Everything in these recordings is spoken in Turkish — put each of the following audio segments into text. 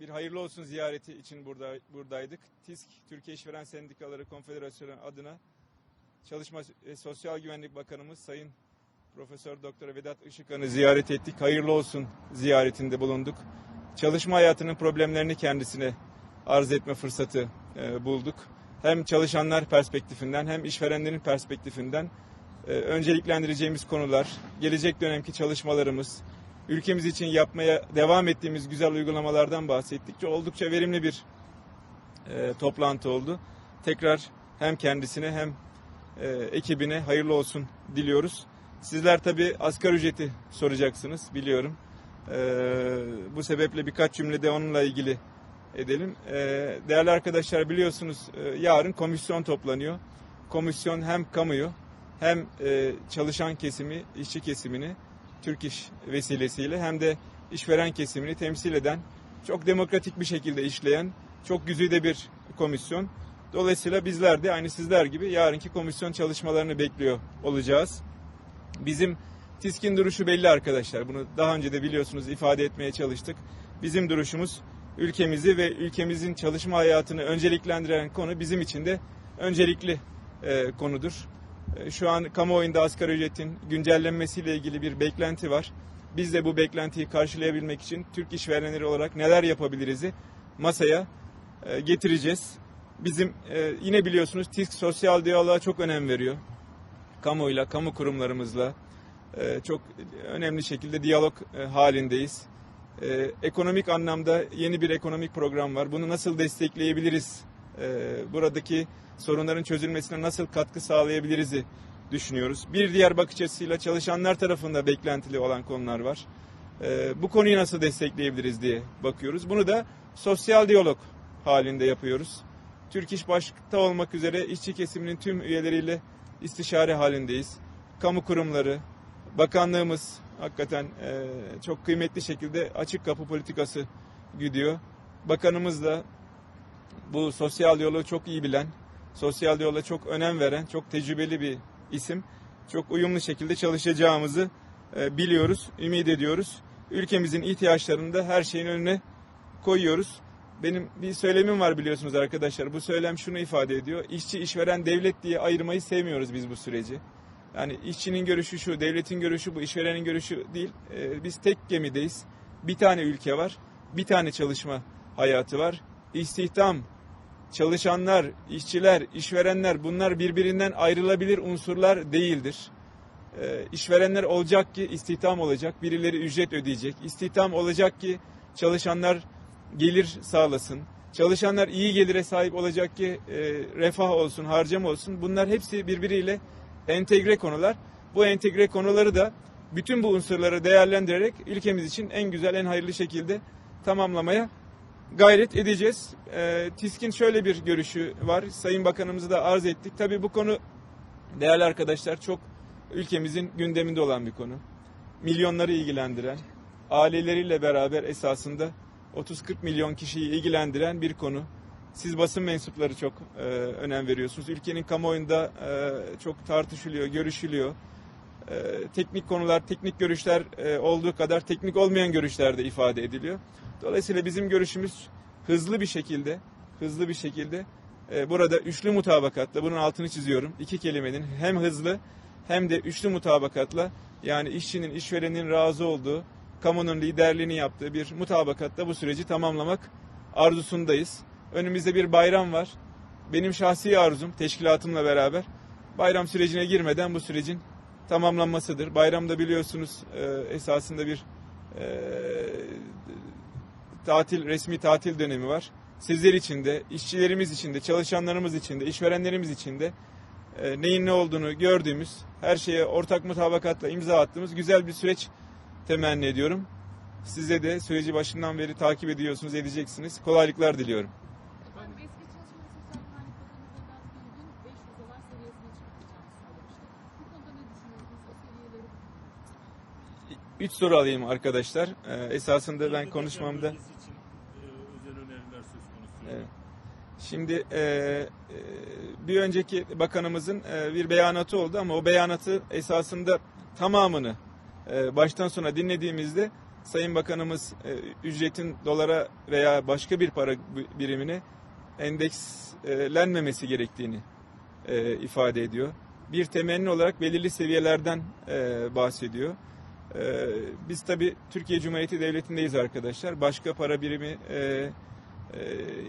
bir hayırlı olsun ziyareti için burada buradaydık. TİSK, Türkiye İşveren Sendikaları Konfederasyonu adına Çalışma ve Sosyal Güvenlik Bakanımız Sayın Profesör Doktor Vedat Işıkhan'ı ziyaret ettik. Hayırlı olsun ziyaretinde bulunduk. Çalışma hayatının problemlerini kendisine arz etme fırsatı e, bulduk. Hem çalışanlar perspektifinden hem işverenlerin perspektifinden e, önceliklendireceğimiz konular, gelecek dönemki çalışmalarımız, ülkemiz için yapmaya devam ettiğimiz güzel uygulamalardan bahsettikçe oldukça verimli bir e, toplantı oldu. Tekrar hem kendisine hem e, ekibine hayırlı olsun diliyoruz. Sizler tabi asgari ücreti soracaksınız biliyorum. E, bu sebeple birkaç cümlede onunla ilgili edelim. E, değerli arkadaşlar biliyorsunuz e, yarın komisyon toplanıyor. Komisyon hem kamuyu hem e, çalışan kesimi, işçi kesimini Türk İş vesilesiyle hem de işveren kesimini temsil eden, çok demokratik bir şekilde işleyen, çok güzide bir komisyon. Dolayısıyla bizler de aynı sizler gibi yarınki komisyon çalışmalarını bekliyor olacağız. Bizim TİSK'in duruşu belli arkadaşlar. Bunu daha önce de biliyorsunuz ifade etmeye çalıştık. Bizim duruşumuz ülkemizi ve ülkemizin çalışma hayatını önceliklendiren konu bizim için de öncelikli e, konudur. E, Şu an kamuoyunda asgari ücretin güncellenmesiyle ilgili bir beklenti var. Biz de bu beklentiyi karşılayabilmek için Türk işverenleri olarak neler yapabiliriz'i masaya e, getireceğiz. Bizim e, yine biliyorsunuz TİSK sosyal diyaloğa çok önem veriyor. Kamuyla, kamu kurumlarımızla çok önemli şekilde diyalog halindeyiz. Ekonomik anlamda yeni bir ekonomik program var. Bunu nasıl destekleyebiliriz? E, Buradaki sorunların çözülmesine nasıl katkı sağlayabiliriz'i düşünüyoruz. Bir diğer bakış açısıyla çalışanlar tarafında beklentili olan konular var. E, Bu konuyu nasıl destekleyebiliriz diye bakıyoruz. Bunu da sosyal diyalog halinde yapıyoruz. Türk İş başta olmak üzere işçi kesiminin tüm üyeleriyle istişare halindeyiz. Kamu kurumları, bakanlığımız hakikaten e, çok kıymetli şekilde açık kapı politikası güdüyor. Bakanımız da bu sosyal yolu çok iyi bilen, sosyal yola çok önem veren, çok tecrübeli bir isim. Çok uyumlu şekilde çalışacağımızı e, biliyoruz, ümit ediyoruz. Ülkemizin ihtiyaçlarını da her şeyin önüne koyuyoruz. Benim bir söylemim var biliyorsunuz arkadaşlar. Bu söylem şunu ifade ediyor. İşçi, işveren, devlet diye ayırmayı sevmiyoruz biz bu süreci. Yani işçinin görüşü şu, devletin görüşü bu, işverenin görüşü değil. Ee, biz tek gemideyiz. Bir tane ülke var. Bir tane çalışma hayatı var. İstihdam, çalışanlar, işçiler, işverenler bunlar birbirinden ayrılabilir unsurlar değildir. Ee, işverenler olacak ki istihdam olacak, birileri ücret ödeyecek. İstihdam olacak ki çalışanlar gelir sağlasın. Çalışanlar iyi gelire sahip olacak ki e, refah olsun, harcama olsun. Bunlar hepsi birbiriyle entegre konular. Bu entegre konuları da bütün bu unsurları değerlendirerek ülkemiz için en güzel, en hayırlı şekilde tamamlamaya gayret edeceğiz. E, TİSK'in şöyle bir görüşü var. Sayın Bakanımızı da arz ettik. Tabii bu konu değerli arkadaşlar çok ülkemizin gündeminde olan bir konu. Milyonları ilgilendiren, aileleriyle beraber esasında 30-40 milyon kişiyi ilgilendiren bir konu. Siz basın mensupları çok e, önem veriyorsunuz. Ülkenin kamuoyunda e, çok tartışılıyor, görüşülüyor. E, teknik konular, teknik görüşler e, olduğu kadar teknik olmayan görüşler de ifade ediliyor. Dolayısıyla bizim görüşümüz hızlı bir şekilde, hızlı bir şekilde e, burada üçlü mutabakatla, bunun altını çiziyorum. iki kelimenin hem hızlı hem de üçlü mutabakatla yani işçinin, işverenin razı olduğu, kamunun liderliğini yaptığı bir mutabakatla bu süreci tamamlamak arzusundayız. Önümüzde bir bayram var. Benim şahsi arzum teşkilatımla beraber bayram sürecine girmeden bu sürecin tamamlanmasıdır. Bayramda biliyorsunuz e, esasında bir e, tatil resmi tatil dönemi var. Sizler için de, işçilerimiz için de, çalışanlarımız için de, işverenlerimiz için de e, neyin ne olduğunu gördüğümüz, her şeye ortak mutabakatla imza attığımız güzel bir süreç temenni ediyorum. Size de süreci başından beri takip ediyorsunuz, edeceksiniz. Kolaylıklar diliyorum. Efendim eski Çalışma ve Sosyal Güvenlik Bakanı Vedat Bilgin 500 dolar seviyesine çıkartacağını söylemişti. Bu konuda ne düşünüyorsunuz? O seviyeleri Üç soru alayım arkadaşlar. Ee, esasında ben konuşmamda... Bölgesi için e, özel öneriler söz konusu. Evet. Şimdi e, e, bir önceki bakanımızın e, bir beyanatı oldu ama o beyanatı esasında tamamını e, baştan sona dinlediğimizde Sayın Bakanımız e, ücretin dolara veya başka bir para birimine endekslenmemesi gerektiğini e, ifade ediyor. Bir temenni olarak belirli seviyelerden e, bahsediyor. E, biz tabi Türkiye Cumhuriyeti Devleti'ndeyiz arkadaşlar. Başka para birimi e,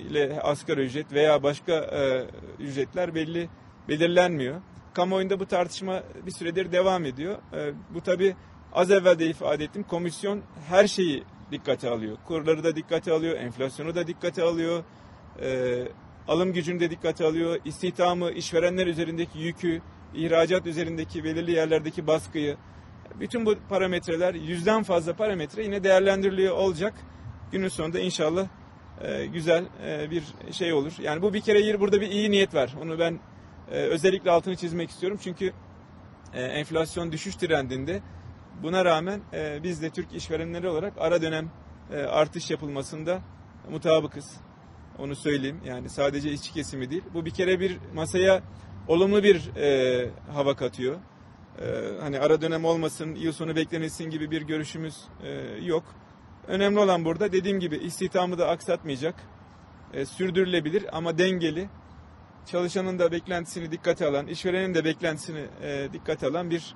ile asgari ücret veya başka e, ücretler belli belirlenmiyor. Kamuoyunda bu tartışma bir süredir devam ediyor. E, bu tabi az evvel de ifade ettim. Komisyon her şeyi dikkate alıyor. Kurları da dikkate alıyor, enflasyonu da dikkate alıyor, e, alım gücünü de dikkate alıyor, istihdamı, işverenler üzerindeki yükü, ihracat üzerindeki belirli yerlerdeki baskıyı. Bütün bu parametreler yüzden fazla parametre yine değerlendiriliyor olacak. Günün sonunda inşallah e, güzel e, bir şey olur. Yani bu bir kere yer burada bir iyi niyet var. Onu ben e, özellikle altını çizmek istiyorum. Çünkü enflasyon düşüş trendinde buna rağmen biz de Türk işverenleri olarak ara dönem artış yapılmasında mutabıkız. Onu söyleyeyim. Yani sadece işçi kesimi değil. Bu bir kere bir masaya olumlu bir hava katıyor. Hani ara dönem olmasın, yıl sonu beklenilsin gibi bir görüşümüz e, yok. Önemli olan burada dediğim gibi istihdamı da aksatmayacak, e, sürdürülebilir ama dengeli, çalışanın da beklentisini dikkate alan, işverenin de beklentisini e, dikkate alan bir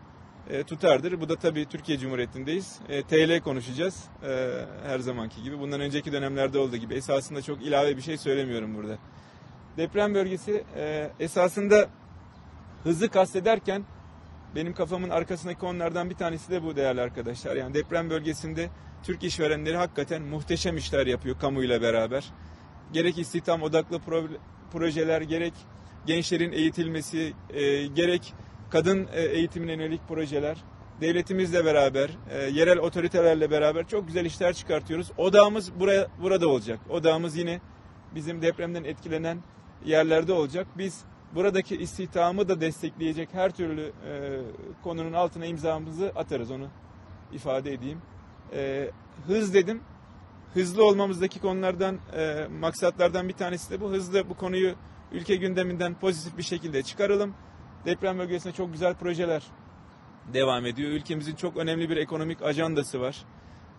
e, tutardır. Bu da tabii Türkiye Cumhuriyeti'ndeyiz. E, TL konuşacağız e, her zamanki gibi. Bundan önceki dönemlerde olduğu gibi. Esasında çok ilave bir şey söylemiyorum burada. Deprem bölgesi e, esasında hızı kastederken benim kafamın arkasındaki konulardan bir tanesi de bu değerli arkadaşlar. Yani deprem bölgesinde Türk işverenleri hakikaten muhteşem işler yapıyor kamuyla beraber. Gerek istihdam odaklı pro- projeler, gerek gençlerin eğitilmesi, e, gerek kadın e, eğitimine yönelik projeler, devletimizle beraber, e, yerel otoritelerle beraber çok güzel işler çıkartıyoruz. Odağımız buraya burada olacak. Odağımız yine bizim depremden etkilenen yerlerde olacak. Biz buradaki istihdamı da destekleyecek her türlü e, konunun altına imzamızı atarız onu ifade edeyim. E, hız dedim. Hızlı olmamızdaki konulardan, e, maksatlardan bir tanesi de bu. Hızlı bu konuyu ülke gündeminden pozitif bir şekilde çıkaralım. Deprem bölgesinde çok güzel projeler devam ediyor. Ülkemizin çok önemli bir ekonomik ajandası var.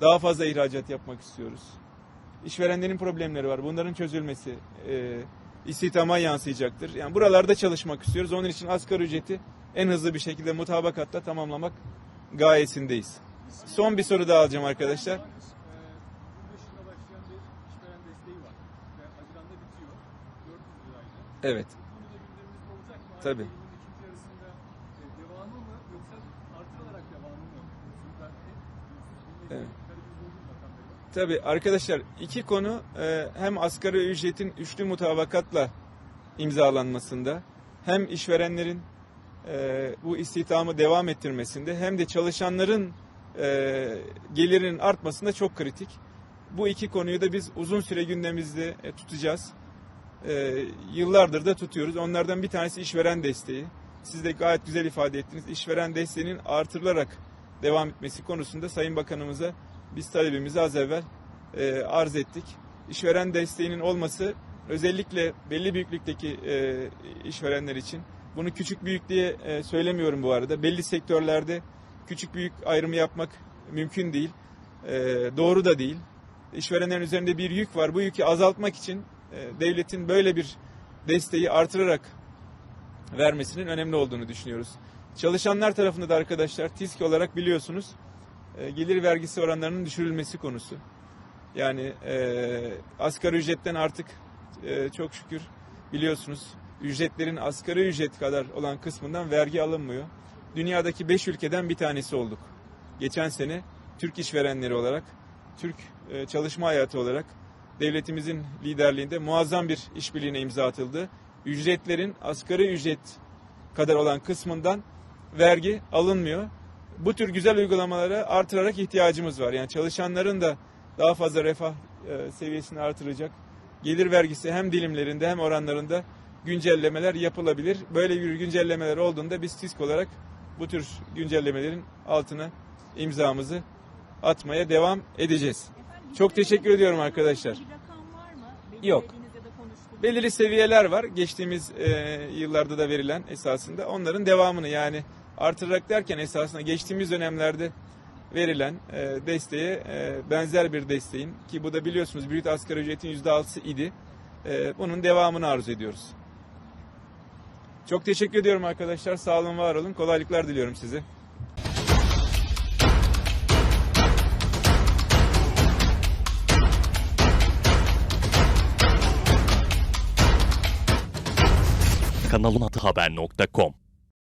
Daha fazla ihracat yapmak istiyoruz. İşverenlerin problemleri var. Bunların çözülmesi e, istihdama yansıyacaktır. Yani buralarda çalışmak istiyoruz. Onun için asgari ücreti en hızlı bir şekilde mutabakatta tamamlamak gayesindeyiz. Son bir soru daha alacağım arkadaşlar. 25 yılda başlayan bir işveren desteği var ve Haziran'da bitiyor. 400 lirayla. Evet. Tabii. E? Evet. Tabii arkadaşlar iki konu e, hem asgari ücretin üçlü mutabakatla imzalanmasında hem işverenlerin e, bu istihdamı devam ettirmesinde hem de çalışanların e, gelirinin artmasında çok kritik. Bu iki konuyu da biz uzun süre gündemimizde e, tutacağız. E, yıllardır da tutuyoruz. Onlardan bir tanesi işveren desteği. Siz de gayet güzel ifade ettiniz. İşveren desteğinin artırılarak devam etmesi konusunda Sayın Bakanımıza biz talebimizi az evvel e, arz ettik. İşveren desteğinin olması özellikle belli büyüklükteki e, işverenler için bunu küçük büyük diye e, söylemiyorum bu arada. Belli sektörlerde küçük büyük ayrımı yapmak mümkün değil. E, doğru da değil. İşverenlerin üzerinde bir yük var. Bu yükü azaltmak için e, devletin böyle bir desteği artırarak vermesinin önemli olduğunu düşünüyoruz. Çalışanlar tarafında da arkadaşlar TİSK olarak biliyorsunuz e, gelir vergisi oranlarının düşürülmesi konusu. Yani e, asgari ücretten artık e, çok şükür biliyorsunuz ücretlerin asgari ücret kadar olan kısmından vergi alınmıyor. Dünyadaki 5 ülkeden bir tanesi olduk. Geçen sene Türk işverenleri olarak, Türk e, çalışma hayatı olarak devletimizin liderliğinde muazzam bir işbirliğine imza atıldı. Ücretlerin asgari ücret kadar olan kısmından vergi alınmıyor. Bu tür güzel uygulamalara artırarak ihtiyacımız var. Yani çalışanların da daha fazla refah e, seviyesini artıracak. Gelir vergisi hem dilimlerinde hem oranlarında güncellemeler yapılabilir. Böyle bir güncellemeler olduğunda biz TİSK olarak bu tür güncellemelerin altına imzamızı atmaya devam edeceğiz. Efendim, Çok teşekkür ediyorum arkadaşlar. Yok. Belirli seviyeler var geçtiğimiz e, yıllarda da verilen esasında. Onların devamını yani artırarak derken esasında geçtiğimiz dönemlerde verilen e, desteğe e, benzer bir desteğin ki bu da biliyorsunuz brüt asgari ücretin %6'sı idi. E, bunun devamını arzu ediyoruz. Çok teşekkür ediyorum arkadaşlar. Sağ olun, var olun. Kolaylıklar diliyorum size. kanalın adı haber.com